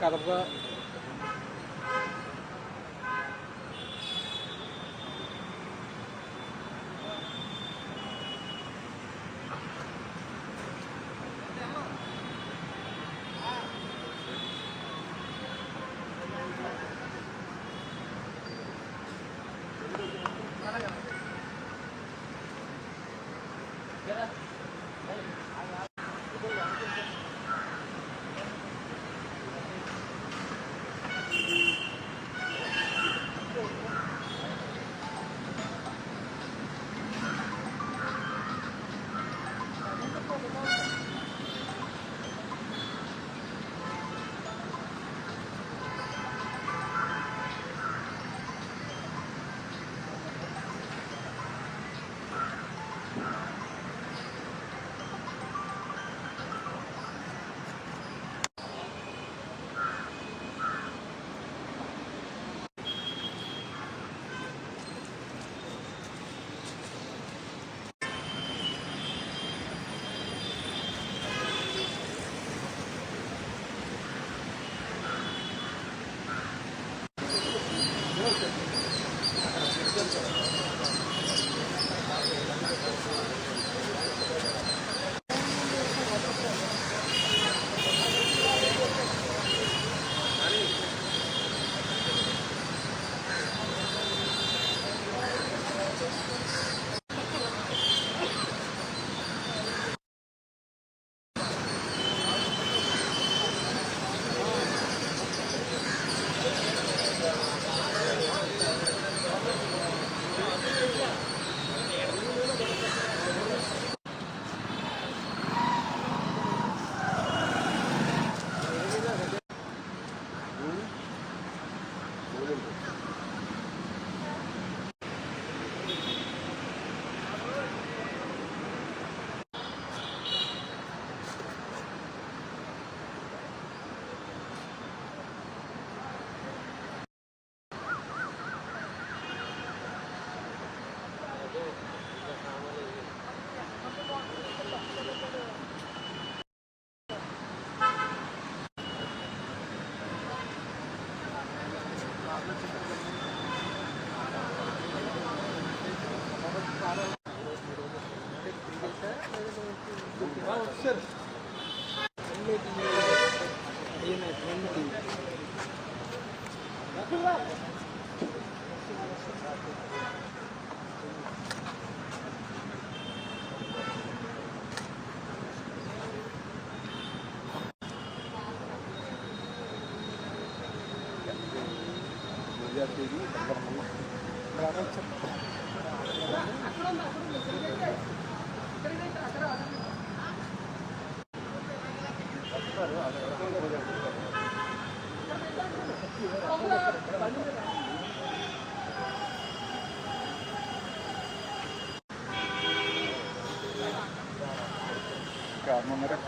Kadapa sir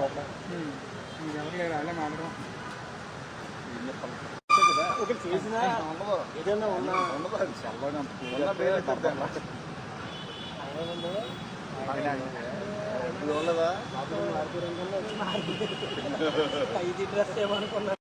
ఎవరు లేరు అలా మాత్రం ఒకటి చేసినా ఏదైనా ఉన్నా పేరు ఐదు డ్రెస్ ఏమనుకున్నా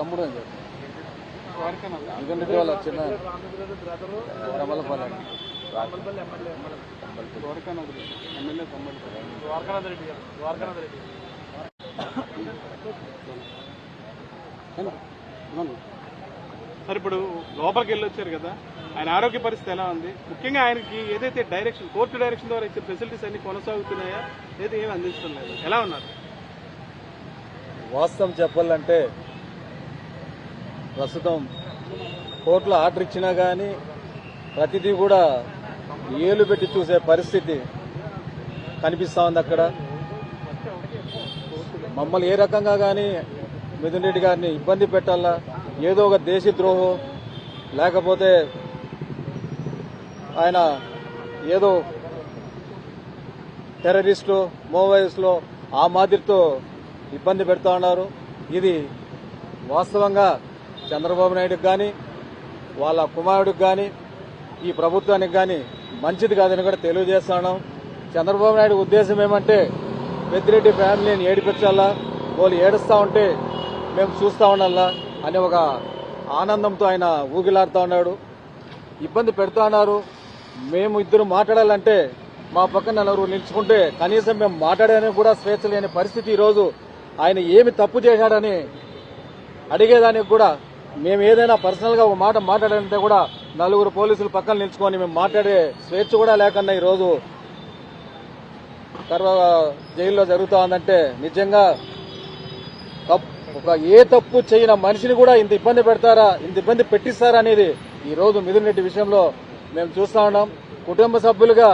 తమ్ముడు అని చెప్పి. ఎందుకంటే వాళ్ళు వచ్చిన రమలపల్లి సార్ ఇప్పుడు లోపలికి వెళ్ళి వచ్చారు కదా. ఆయన ఆరోగ్య పరిస్థితి ఎలా ఉంది? ముఖ్యంగా ఆయనకి ఏదైతే డైరెక్షన్ కోర్టు డైరెక్షన్ ద్వారా ఇచ్చే ఫెసిలిటీస్ అన్ని కొనసాగుతున్నాయా? లేదా ఏమి అందించడం లేదు? ఎలా ఉన్నారు? వాస్తవం చెప్పాలంటే ప్రస్తుతం కోర్టులో ఆర్డర్ ఇచ్చినా కానీ ప్రతిదీ కూడా ఏలు పెట్టి చూసే పరిస్థితి కనిపిస్తూ ఉంది అక్కడ. మమ్మల్ని ఏ రకంగా కానీ మిథున్ రెడ్డి గారిని ఇబ్బంది పెట్టాలా? ఏదో ఒక దేశద్రోహం లేకపోతే ఆయన ఏదో టెర్రరిస్టు మోవైస్లో ఆ మాదిరితో ఇబ్బంది పెడతా ఉన్నారు. ఇది వాస్తవంగా చంద్రబాబు నాయుడుకి కానీ వాళ్ళ కుమారుడికి కానీ ఈ ప్రభుత్వానికి కానీ మంచిది కాదని కూడా తెలియజేస్తున్నాం చంద్రబాబు నాయుడు ఉద్దేశం ఏమంటే పెద్దిరెడ్డి ఫ్యామిలీని ఏడిపించాలా వాళ్ళు ఏడుస్తూ ఉంటే మేము చూస్తూ ఉండాలా అనే ఒక ఆనందంతో ఆయన ఊగిలాడుతూ ఉన్నాడు. ఇబ్బంది పెడుతూ ఉన్నారు. మేము ఇద్దరు మాట్లాడాలంటే మా పక్కన నలుగురు నిలుచుకుంటే కనీసం మేము మాట్లాడడానికి కూడా స్వేచ్ఛ లేని పరిస్థితి ఈరోజు. ఆయన ఏమి తప్పు చేశాడని అడిగేదానికి కూడా మేము ఏదైనా పర్సనల్గా ఒక మాట మాట్లాడాలంటే కూడా నలుగురు పోలీసులు పక్కన నిల్చుకొని మేము మాట్లాడే స్వేచ్ఛ కూడా లేకుండా ఈరోజు తర్వాత జైల్లో జరుగుతూ ఉందంటే నిజంగా తప్పు ఒక ఏ తప్పు చేయని మనిషిని కూడా ఇంత ఇబ్బంది పెడతారా ఇంత ఇబ్బంది పెట్టిస్తారా అనేది ఈ రోజు మిథున్ రెడ్డి విషయంలో మేము చూస్తా ఉన్నాం. కుటుంబ సభ్యులుగా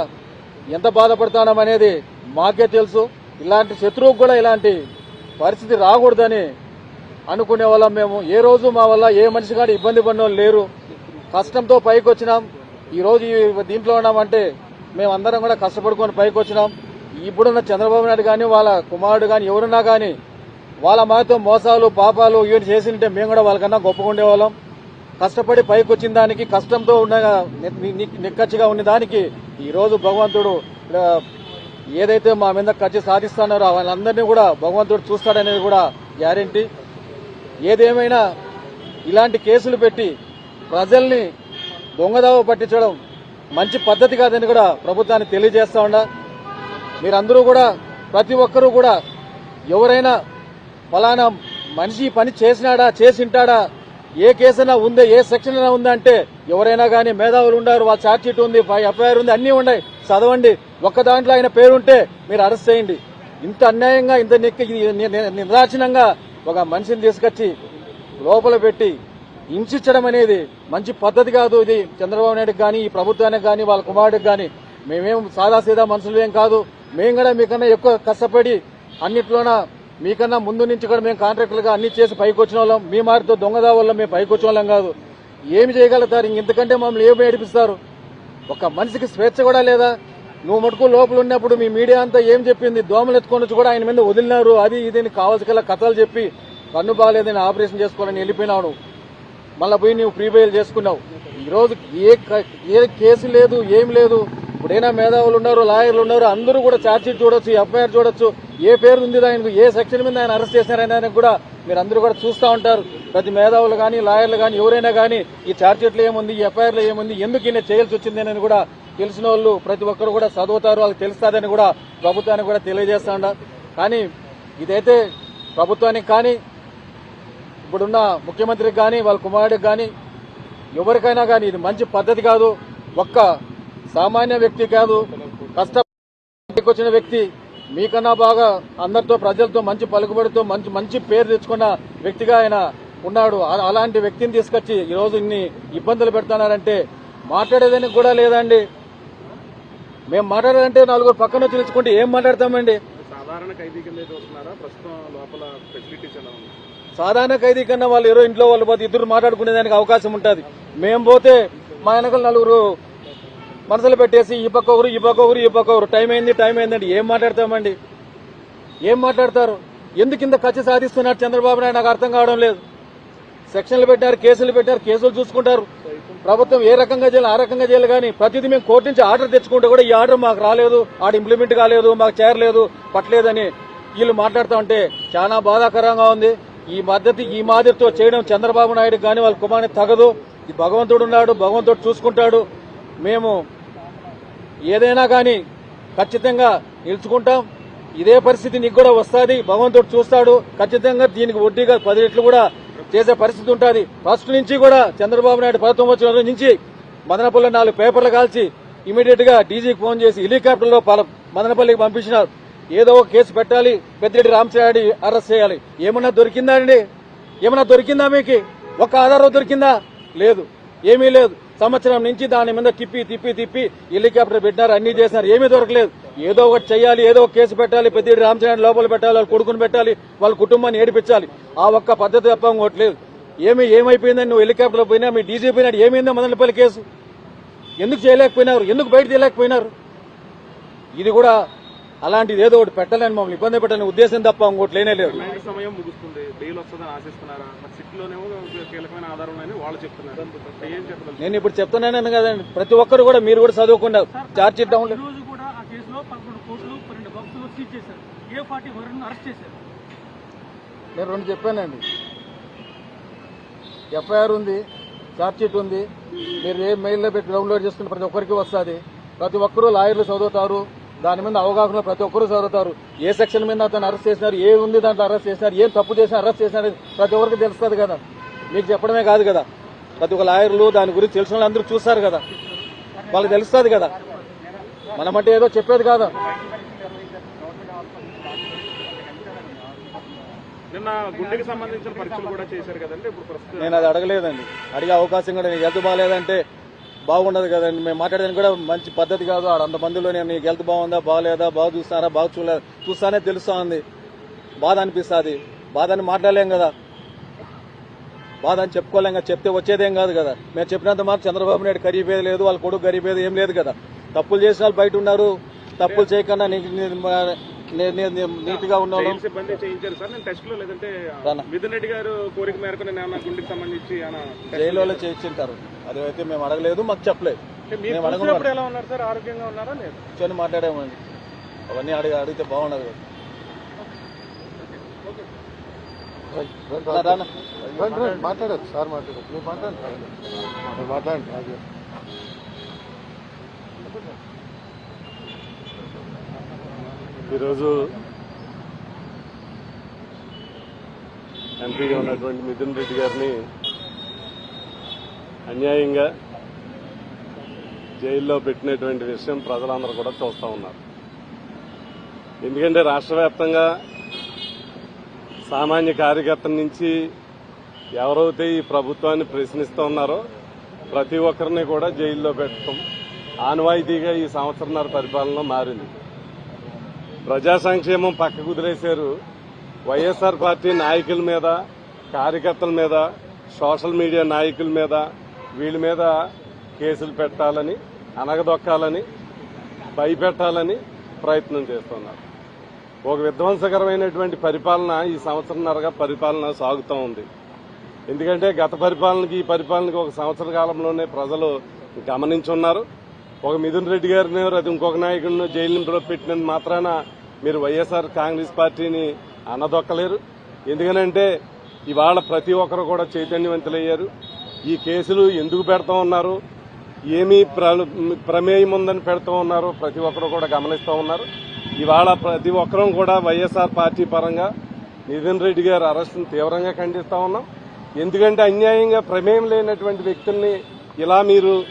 ఎంత బాధపడుతున్నాం అనేది మాకే తెలుసు. ఇలాంటి శత్రువుకు కూడా ఇలాంటి పరిస్థితి రాకూడదని అనుకునే వాళ్ళం మేము. ఏ రోజు మా వల్ల ఏ మనిషి కానీ ఇబ్బంది పడిన వాళ్ళు లేరు. కష్టంతో పైకి వచ్చినాం. ఈరోజు దీంట్లో ఉన్నామంటే మేమందరం కూడా కష్టపడుకొని పైకి వచ్చినాం. ఇప్పుడున్న చంద్రబాబు నాయుడు కానీ వాళ్ళ కుమారుడు కానీ ఎవరున్నా కానీ వాళ్ళ మాతో మోసాలు పాపాలు ఇవన్నీ చేసింటే మేము కూడా వాళ్ళకన్నా గొప్పగా ఉండేవాళ్ళం. కష్టపడి పైకి వచ్చిన దానికి కష్టంతో ఉన్న నిక్కచ్చిగా ఉన్న దానికి ఈరోజు భగవంతుడు ఏదైతే మా మీద కచ్చి సాధిస్తున్నారో వాళ్ళందరినీ కూడా భగవంతుడు చూస్తాడనేది కూడా గ్యారెంటీ. ఏదేమైనా ఇలాంటి కేసులు పెట్టి ప్రజల్ని దొంగదావ పట్టించడం మంచి పద్ధతి కాదని కూడా ప్రభుత్వాన్ని తెలియజేస్తా ఉండా మీరందరూ కూడా ప్రతి ఒక్కరూ కూడా ఎవరైనా ఫలానా మనిషి పని చేసినాడా చేసింటాడా ఏ కేసైనా ఉంది ఏ సెక్షన్ అయినా ఉందా అంటే ఎవరైనా కానీ మేధావులు ఉన్నారు వాళ్ళ ఛార్జ్షీట్ ఉంది ఎఫ్ఐఆర్ ఉంది అన్నీ ఉన్నాయి. చదవండి. ఒక్క దాంట్లో ఆయన పేరుంటే మీరు అరెస్ట్ చేయండి. ఇంత అన్యాయంగా ఇంత నెక్కి నిర్దాచనంగా ఒక మనిషిని తీసుకొచ్చి లోపల పెట్టి హింసించడం అనేది మంచి పద్ధతి కాదు ఇది. చంద్రబాబు నాయుడుకి కానీ ఈ ప్రభుత్వానికి కానీ వాళ్ళ కుమారుడికి కానీ మేమేం సాదాసీదా మనుషులు ఏం కాదు. మేము కూడా మీకన్నా ఎక్కువ కష్టపడి అన్నిట్లోన మీకన్నా ముందు నుంచి కూడా మేము కాంట్రాక్టర్లుగా అన్ని చేసి పైకి వచ్చిన వాళ్ళం. మీ మారితో దొంగదా వల్ల మేము పైకి వచ్చిన వాళ్ళం కాదు. ఏమి చేయగలుగుతారు? ఇంతకంటే మమ్మల్ని ఏమి ఏడిపిస్తారు? ఒక మనిషికి స్వేచ్ఛ కూడా లేదా? నువ్వు మటుకు లోపల ఉన్నప్పుడు మీ మీడియా అంతా ఏం చెప్పింది? దోమలు ఎత్తుకొని వచ్చి కూడా ఆయన మీద వదిలినారు. అది ఇది కావాల్సిన కథలు చెప్పి కన్ను బాగాలేదని ఆపరేషన్ చేసుకోవాలని వెళ్ళిపోయినావు మళ్ళీ పోయి నువ్వు ప్రీ చేసుకున్నావు. ఈరోజు ఏ ఏ కేసు లేదు ఏం లేదు. ఇప్పుడైనా మేధావులు ఉన్నారు లాయర్లు ఉన్నారు అందరూ కూడా ఛార్జ్షీట్ చూడొచ్చు ఎఫ్ఐఆర్ చూడొచ్చు ఏ పేరు ఉంది ఆయనకు ఏ సెక్షన్ మీద ఆయన అరెస్ట్ చేశారనే కూడా మీరు అందరూ కూడా చూస్తూ ఉంటారు. ప్రతి మేధావులు కానీ లాయర్లు కానీ ఎవరైనా కానీ ఈ ఛార్జ్షీట్లో ఏముంది ఈ ఎఫ్ఐఆర్లో ఏముంది ఎందుకు ఈయన చేయాల్సి వచ్చింది అని కూడా తెలిసిన వాళ్ళు ప్రతి ఒక్కరు కూడా చదువుతారు వాళ్ళకి తెలుస్తుందని కూడా ప్రభుత్వానికి కూడా తెలియజేస్తా కానీ ఇదైతే ప్రభుత్వానికి కానీ ఇప్పుడున్న ముఖ్యమంత్రికి కానీ వాళ్ళ కుమారుడికి కానీ ఎవరికైనా కానీ ఇది మంచి పద్ధతి కాదు. ఒక్క సామాన్య వ్యక్తి కాదు కష్టపడికి వచ్చిన వ్యక్తి. మీకన్నా బాగా అందరితో ప్రజలతో మంచి పలుకుబడితో మంచి మంచి పేరు తెచ్చుకున్న వ్యక్తిగా ఆయన ఉన్నాడు. అలాంటి వ్యక్తిని తీసుకొచ్చి ఈ రోజు ఇన్ని ఇబ్బందులు పెడుతున్నారంటే మాట్లాడేదానికి కూడా లేదండి. మేము మాట్లాడాలంటే నలుగురు పక్కన వచ్చి నిలుచుకుంటే ఏం మాట్లాడతామండి? సాధారణ ఖైదీ కింద చూస్తున్నారా ప్రస్తుతం లోపల ఫెసిలిటీస్ ఎలా ఉంది సాధారణ ఖైదీ కన్నా వాళ్ళు ఎవరో ఇంట్లో వాళ్ళు పోతే ఇద్దరు మాట్లాడుకునేదానికి అవకాశం ఉంటుంది. మేము పోతే మా వెనకాల నలుగురు మనసులు పెట్టేసి ఈ పక్క ఒకరు ఈ పక్క ఒకరు ఈ పక్క ఒకరు టైం అయింది టైం అయిందండి. ఏం మాట్లాడతామండి? ఏం మాట్లాడతారు? ఎందుకు ఇంత ఖర్చు సాధిస్తున్నారు చంద్రబాబు నాయుడు? నాకు అర్థం కావడం లేదు. సెక్షన్లు పెట్టారు కేసులు పెట్టారు కేసులు చూసుకుంటారు. ప్రభుత్వం ఏ రకంగా చేయాలి ఆ రకంగా చేయాలి కానీ ప్రతిదీ మేము కోర్టు నుంచి ఆర్డర్ తెచ్చుకుంటే కూడా ఈ ఆర్డర్ మాకు రాలేదు ఆడ ఇంప్లిమెంట్ కాలేదు మాకు చేరలేదు పట్టలేదని వీళ్ళు మాట్లాడుతూ ఉంటే చాలా బాధాకరంగా ఉంది. ఈ మద్దతు ఈ మాదిరితో చేయడం చంద్రబాబు నాయుడు కానీ వాళ్ళ కుమారుని తగదు. ఈ భగవంతుడు ఉన్నాడు భగవంతుడు చూసుకుంటాడు. మేము ఏదైనా కానీ ఖచ్చితంగా నిలుచుకుంటాం. ఇదే పరిస్థితి నీకు కూడా వస్తుంది. భగవంతుడు చూస్తాడు. ఖచ్చితంగా దీనికి వడ్డీగా పది రెట్లు కూడా చేసే పరిస్థితి ఉంటుంది. ఫస్ట్ నుంచి కూడా చంద్రబాబు నాయుడు ప్రభుత్వం వచ్చిన నుంచి మదనపల్లి నాలుగు పేపర్లు కాల్చి ఇమీడియట్గా డీజీకి ఫోన్ చేసి హెలికాప్టర్లో పల- మదనపల్లికి పంపించినారు. ఏదో ఒక కేసు పెట్టాలి. పెద్దిరెడ్డి రామచంద్రారెడ్డి అరెస్ట్ చేయాలి. ఏమన్నా దొరికిందా అండి? ఏమన్నా దొరికిందా మీకు? ఒక ఆధారం దొరికిందా? లేదు. ఏమీ లేదు. సంవత్సరం నుంచి దాని మీద తిప్పి తిప్పి తిప్పి హెలికాప్టర్ పెట్టినారు అన్ని చేసినారు. ఏమీ దొరకలేదు. ఏదో ఒకటి చేయాలి ఏదో ఒక కేసు పెట్టాలి పెద్ద రామచంద్ర లోపల పెట్టాలి వాళ్ళ కొడుకుని పెట్టాలి వాళ్ళ కుటుంబాన్ని ఏడిపించాలి. ఆ ఒక్క పద్ధతి తప్ప ఇంకోట్లేదు ఏమి ఏమైపోయిందని నువ్వు హెలికాప్టర్ పోయినా మీ డీజీ పోయినాడు ఏమైందో మదనపల్లి కేసు. ఎందుకు చేయలేకపోయినారు? ఎందుకు బయట తీయలేకపోయినారు? ఇది కూడా అలాంటిది ఏదో ఒకటి పెట్టాలని మమ్మల్ని. ఇబ్బంది పెట్టాలని ఉద్దేశం తప్ప ఇంకోటి లేనే లేదు. రిమాండ్ సమయం ముగుస్తుంది. బెయిల్ వస్తుందని ఆశిస్తున్నారా? మరి సిట్లోనేమో కీలకమైన ఆధారం ఉన్నాయని వాళ్ళు చెప్తున్నారు. ఏం చెప్పగలరు? నేను ఇప్పుడు చెప్తున్నాను కదండి. ప్రతి ఒక్కరు కూడా మీరు కూడా చదువుకున్నారు చార్జ్ షీట్ డౌన్ ఈ రోజు కూడా ఆ కేసులో పదకొండు కోట్లు పన్నెండు బాక్సులు సీజ్ చేశారు ఏ ఫార్టీ వరకు అరెస్ట్ చేశారు? నేను రెండు చెప్పానండి. ఎఫ్ఐఆర్ ఉంది చార్జ్ షీట్ ఉంది. మీరు ఏ మెయిల్లో పెట్టి డౌన్లోడ్ చేసుకుని ప్రతి ఒక్కరికి వస్తుంది. ప్రతి ఒక్కరూ లాయర్లు చదువుతారు. దాని మీద అవగాహన ప్రతి ఒక్కరూ చదువుతారు. ఏ సెక్షన్ మీద అతను అరెస్ట్ చేసినారు ఏ ఉంది దాంట్లో అరెస్ట్ చేసినారు ఏం తప్పు చేసినా అరెస్ట్ చేసినారు ప్రతి ఒక్కరికి తెలుస్తుంది కదా. మీకు చెప్పడమే కాదు కదా. ప్రతి ఒక్క లాయర్లు దాని గురించి తెలిసిన వాళ్ళు అందరూ చూస్తారు కదా. వాళ్ళకి తెలుస్తుంది కదా. మనమంటే ఏదో చెప్పేది కాదా. నిన్న గుండెకి సంబంధించిన పరీక్షలు కూడా చేశారు కదండి ఇప్పుడు ప్రస్తుతం. నేను అది అడగలేదండి. అడిగే అవకాశం కూడా నీకు హెల్త్ బాగాలేదంటే బాగుండదు కదండి. మేము మాట్లాడేదానికి కూడా మంచి పద్ధతి కాదు. ఆడ అంతమందిలో నేను నీకు హెల్త్ బాగుందా బాగాలేదా బాగా చూస్తున్నారా బాగా చూడలేదు? చూస్తానే తెలుస్తా ఉంది బాధ అనిపిస్తుంది. బాధ అని మాట్లాడలేం కదా. బాధ అని చెప్పుకోలేం కదా. చెప్తే వచ్చేదేం కాదు కదా. మేము చెప్పినంత మాత్రం చంద్రబాబు నాయుడు గరీబేది లేదు వాళ్ళ కొడుకు గరీబేది ఏం లేదు కదా. తప్పులు చేసిన వాళ్ళు బయట ఉన్నారు. తప్పులు చేయకుండా నీకు నీట్గా ఉన్నవాళ్ళు జైలు సిబ్బంది చేయించారు సార్. నేను టెస్ట్లో లేదంటే రానా. మిథున్ రెడ్డి గారు కోరిక మేరకు నేను ఏమన్నా గుండెకి సంబంధించి ఏమన్నా test జైల్లో చేయించుంటారు. అదైతే మేము అడగలేదు మాకు చెప్పలేదు. మేము అడగను చూసినప్పుడు ఎలా ఉన్నారు సార్? ఆరోగ్యంగా ఉన్నారా లేదు? కూర్చొని మాట్లాడామండి అవన్నీ అడిగి అడిగితే బాగుండదు. మాట్లాడచ్చు సార్ మాట్లాడచ్చు మీరు మాట్లాడండి మాట్లాడండి. ఈరోజు ఎంపీగా ఉన్నటువంటి మిథున్ రెడ్డి గారిని అన్యాయంగా జైల్లో పెట్టినటువంటి విషయం ప్రజలందరూ కూడా చూస్తూ ఉన్నారు. ఎందుకంటే రాష్ట్ర వ్యాప్తంగా సామాన్య కార్యకర్త నుంచి ఎవరైతే ఈ ప్రభుత్వాన్ని ప్రశ్నిస్తూ ఉన్నారో ప్రతి ఒక్కరిని కూడా జైల్లో పెట్టడం ఆనవాయితీగా ఈ సంవత్సరంన్నర పరిపాలన మారింది. ప్రజా సంక్షేమం పక్క కుదిరేశారు వైఎస్ఆర్ పార్టీ నాయకుల మీద కార్యకర్తల మీద సోషల్ మీడియా నాయకుల మీద వీళ్ళ మీద కేసులు పెట్టాలని అనగదొక్కాలని భయపెట్టాలని ప్రయత్నం చేస్తున్నారు. ఒక విధ్వంసకరమైనటువంటి పరిపాలన ఈ సంవత్సరంన్నరగా పరిపాలన సాగుతూ ఉంది. ఎందుకంటే గత పరిపాలనకి ఈ పరిపాలనకి ఒక సంవత్సర కాలంలోనే ప్రజలు గమనించున్నారు ఒక మిథున్ రెడ్డి గారిని అది ఇంకొక నాయకుడిని జైలు పెట్టినంత మాత్రాన మీరు వైఎస్ఆర్ కాంగ్రెస్ పార్టీని అనదొక్కలేరు. ఎందుకనంటే ఇవాళ ప్రతి ఒక్కరు కూడా చైతన్యవంతులయ్యారు. ఈ కేసులు ఎందుకు పెడతా ఉన్నారు? ఏమీ ప్ర- ప్రమేయం ఉందని పెడుతూ ఉన్నారు? ప్రతి ఒక్కరు కూడా గమనిస్తూ ఉన్నారు. ఇవాళ ప్రతి ఒక్కరూ కూడా వైఎస్ఆర్ పార్టీ పరంగా నితిన్ రెడ్డి గారి అరెస్టును తీవ్రంగా ఖండిస్తూ ఉన్నాం. ఎందుకంటే అన్యాయంగా ప్రమేయం లేనటువంటి వ్యక్తుల్ని ఇలా మీరు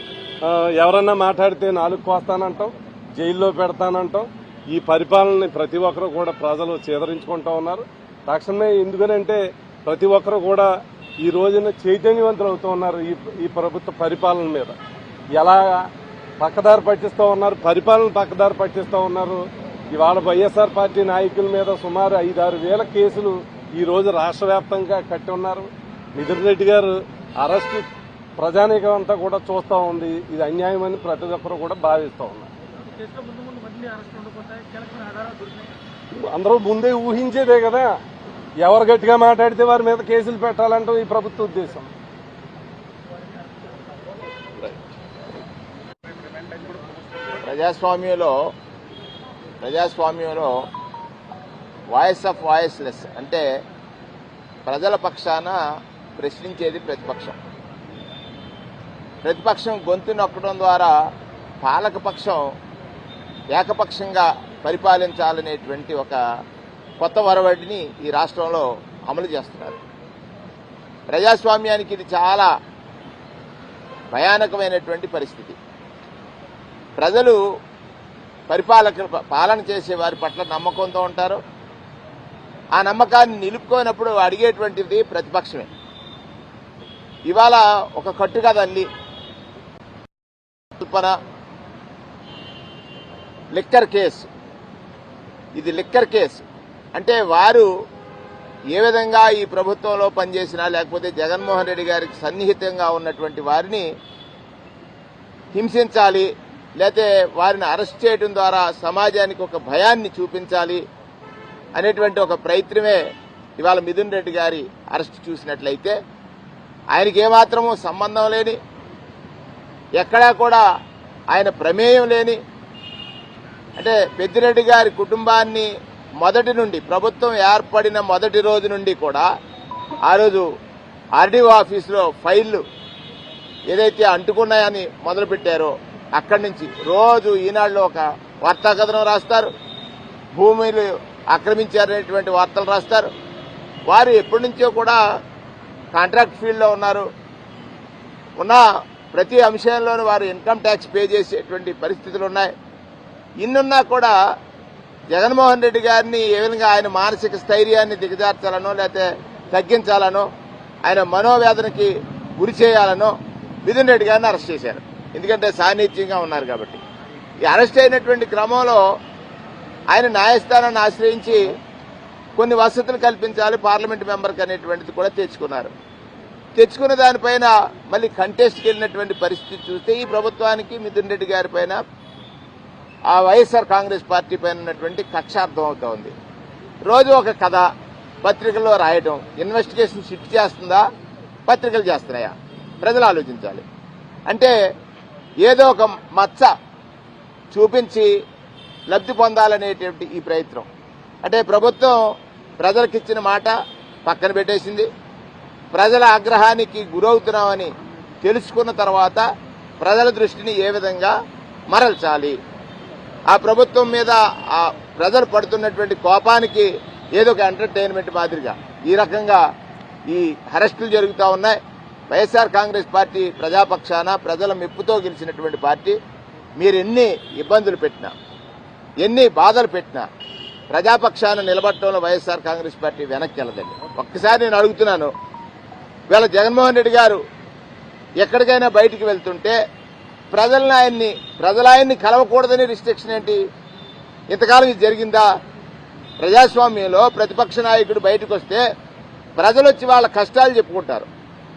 ఎవరన్నా మాట్లాడితే నాలుగు కోస్తానంటాం జైల్లో పెడతానంటాం. ఈ పరిపాలనని ప్రతి ఒక్కరు కూడా ప్రజలు చేదరించుకుంటా ఉన్నారు. తక్షణమే ఎందుకనంటే ప్రతి ఒక్కరు కూడా ఈ రోజున చైతన్యవంతులు అవుతూ ఉన్నారు ఈ ఈ ప్రభుత్వ పరిపాలన మీద. ఎలా పక్కదారి పట్టిస్తూ ఉన్నారు పరిపాలన పక్కదారి పట్టిస్తూ ఉన్నారు. ఇవాళ వైఎస్ఆర్ పార్టీ నాయకుల మీద సుమారు ఐదారు వేల కేసులు ఈ రోజు రాష్ట్ర వ్యాప్తంగా కట్టి ఉన్నారు. నితిన్ రెడ్డి గారు అరెస్ట్ ప్రజానీకం అంతా కూడా చూస్తూ ఉంది. ఇది అన్యాయమని ప్రతి ఒక్కరు కూడా భావిస్తూ ఉన్నారు. అందరూ ముందే ఊహించేదే కదా. ఎవరు గట్టిగా మాట్లాడితే వారి మీద కేసులు పెట్టాలంటాం ఈ ప్రభుత్వ ఉద్దేశం. ప్రజాస్వామ్యంలో ప్రజాస్వామ్యంలో వాయిస్ ఆఫ్ వాయిస్లెస్ అంటే ప్రజల పక్షాన ప్రశ్నించేది ప్రతిపక్షం. ప్రతిపక్షం గొంతు నొక్కడం ద్వారా పాలకపక్షం ఏకపక్షంగా పరిపాలించాలనేటువంటి ఒక కొత్త వరవడిని ఈ రాష్ట్రంలో అమలు చేస్తున్నారు. ప్రజాస్వామ్యానికి ఇది చాలా భయానకమైనటువంటి పరిస్థితి. ప్రజలు పరిపాలక పాలన చేసే వారి పట్ల నమ్మకంతో ఉంటారు. ఆ నమ్మకాన్ని నిలుపుకోనప్పుడు అడిగేటువంటిది ప్రతిపక్షమే. ఇవాళ ఒక కట్టుగా తల్లి కల్పన లిక్కర్ కేసు. ఇది లిక్కర్ కేసు. అంటే వారు ఏ విధంగా ఈ ప్రభుత్వంలో పనిచేసినా లేకపోతే జగన్మోహన్ రెడ్డి గారికి సన్నిహితంగా ఉన్నటువంటి వారిని హింసించాలి లేతే వారిని అరెస్ట్ చేయడం ద్వారా సమాజానికి ఒక భయాన్ని చూపించాలి అనేటువంటి ఒక ప్రయత్నమే ఇవాళ మిథున్ రెడ్డి గారి అరెస్ట్ చూసినట్లయితే ఆయనకి ఏమాత్రము సంబంధం లేని ఎక్కడా కూడా ఆయన ప్రమేయం లేని అంటే పెద్దిరెడ్డి గారి కుటుంబాన్ని మొదటి నుండి ప్రభుత్వం ఏర్పడిన మొదటి రోజు నుండి కూడా ఆ రోజు ఆర్డీఓ ఆఫీసులో ఫైళ్ళు ఏదైతే అంటుకున్నాయని మొదలుపెట్టారో అక్కడి నుంచి రోజు ఈనాడులో ఒక వార్తా కథనం రాస్తారు. భూములు ఆక్రమించారనేటువంటి వార్తలు రాస్తారు. వారు ఎప్పటి నుంచో కూడా కాంట్రాక్ట్ ఫీల్డ్లో ఉన్నారు. ఉన్న ప్రతి అంశంలోనూ వారు ఇన్కమ్ ట్యాక్స్ పే చేసేటువంటి పరిస్థితులు ఉన్నాయి. ఇన్నున్నా కూడా జగన్మోహన్ రెడ్డి గారిని ఏ విధంగా ఆయన మానసిక స్థైర్యాన్ని దిగజార్చాలనో లేకపోతే తగ్గించాలనో ఆయన మనోవేదనకి గురి చేయాలనో మిథున్ రెడ్డి గారిని అరెస్ట్ చేశారు. ఎందుకంటే సాన్నిధ్యంగా ఉన్నారు కాబట్టి. ఈ అరెస్ట్ అయినటువంటి క్రమంలో ఆయన న్యాయస్థానాన్ని ఆశ్రయించి కొన్ని వసతులు కల్పించాలి పార్లమెంట్ మెంబర్కి అనేటువంటిది కూడా తెచ్చుకున్నారు. తెచ్చుకున్న దానిపైన మళ్ళీ కంటెస్ట్కి వెళ్ళినటువంటి పరిస్థితి చూస్తే ఈ ప్రభుత్వానికి మిథున్ రెడ్డి గారి పైన ఆ వైఎస్ఆర్ కాంగ్రెస్ పార్టీ పైన ఉన్నటువంటి కక్ష అర్థం ఉంది. రోజు ఒక కథ పత్రికల్లో రాయటం ఇన్వెస్టిగేషన్ షిఫ్ట్ చేస్తుందా పత్రికలు చేస్తున్నాయా? ప్రజలు ఆలోచించాలి. అంటే ఏదో ఒక మచ్చ చూపించి లబ్ధి పొందాలనేటువంటి ఈ ప్రయత్నం. అంటే ప్రభుత్వం ప్రజలకిచ్చిన మాట పక్కన పెట్టేసింది. ప్రజల ఆగ్రహానికి గురవుతున్నామని తెలుసుకున్న తర్వాత ప్రజల దృష్టిని ఏ విధంగా మరల్చాలి? ఆ ప్రభుత్వం మీద ఆ ప్రజలు పడుతున్నటువంటి కోపానికి ఏదో ఒక ఎంటర్టైన్మెంట్ మాదిరిగా ఈ రకంగా ఈ అరెస్టులు జరుగుతూ ఉన్నాయి. వైఎస్ఆర్ కాంగ్రెస్ పార్టీ ప్రజాపక్షాన ప్రజల మెప్పుతో గెలిచినటువంటి పార్టీ. మీరు ఎన్ని ఇబ్బందులు పెట్టినా ఎన్ని బాధలు పెట్టినా ప్రజాపక్షాన నిలబడటంలో వైఎస్ఆర్ కాంగ్రెస్ పార్టీ వెనక్కి వెళ్ళదండి. ఒక్కసారి నేను అడుగుతున్నాను వీళ్ళ జగన్మోహన్ రెడ్డి గారు ఎక్కడికైనా బయటికి వెళ్తుంటే ప్రజలను ఆయన్ని ప్రజలు ఆయన్ని కలవకూడదని రిస్ట్రిక్షన్ ఏంటి? ఇంతకాలం ఇది జరిగిందా? ప్రజాస్వామ్యంలో ప్రతిపక్ష నాయకుడు బయటకు వస్తే ప్రజలు వచ్చి వాళ్ళ కష్టాలు చెప్పుకుంటారు.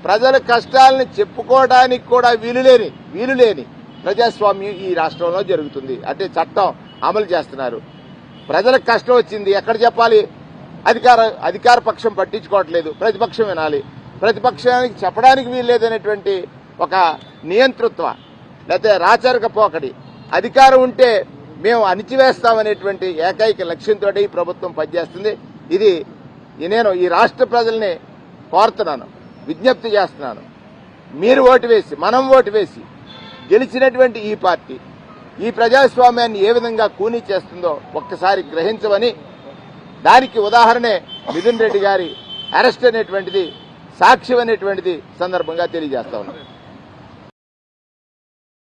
ప్రజల కష్టాలను చెప్పుకోవడానికి కూడా వీలులేని వీలులేని ప్రజాస్వామ్యం ఈ రాష్ట్రంలో జరుగుతుంది. అంటే చట్టం అమలు చేస్తున్నారు. ప్రజలకు కష్టం వచ్చింది. ఎక్కడ చెప్పాలి? అధికార అధికార పక్షం పట్టించుకోవట్లేదు. ప్రతిపక్షం వినాలి. ప్రతిపక్షానికి చెప్పడానికి వీల్లేదనేటువంటి ఒక నియంతృత్వ లేకపోతే రాచరిక పోకడి. అధికారం ఉంటే మేము అణిచివేస్తామనేటువంటి ఏకైక లక్ష్యంతో ఈ ప్రభుత్వం పనిచేస్తుంది. ఇది నేను ఈ రాష్ట్ర ప్రజల్ని కోరుతున్నాను విజ్ఞప్తి చేస్తున్నాను. మీరు ఓటు వేసి మనం ఓటు వేసి గెలిచినటువంటి ఈ పార్టీ ఈ ప్రజాస్వామ్యాన్ని ఏ విధంగా కూనీ చేస్తుందో ఒక్కసారి గ్రహించమని దానికి ఉదాహరణే మిథున్ రెడ్డి గారి అరెస్ట్ అనేటువంటిది సాక్ష్యం అనేటువంటిది సందర్భంగా తెలియజేస్తా ఉన్నాం.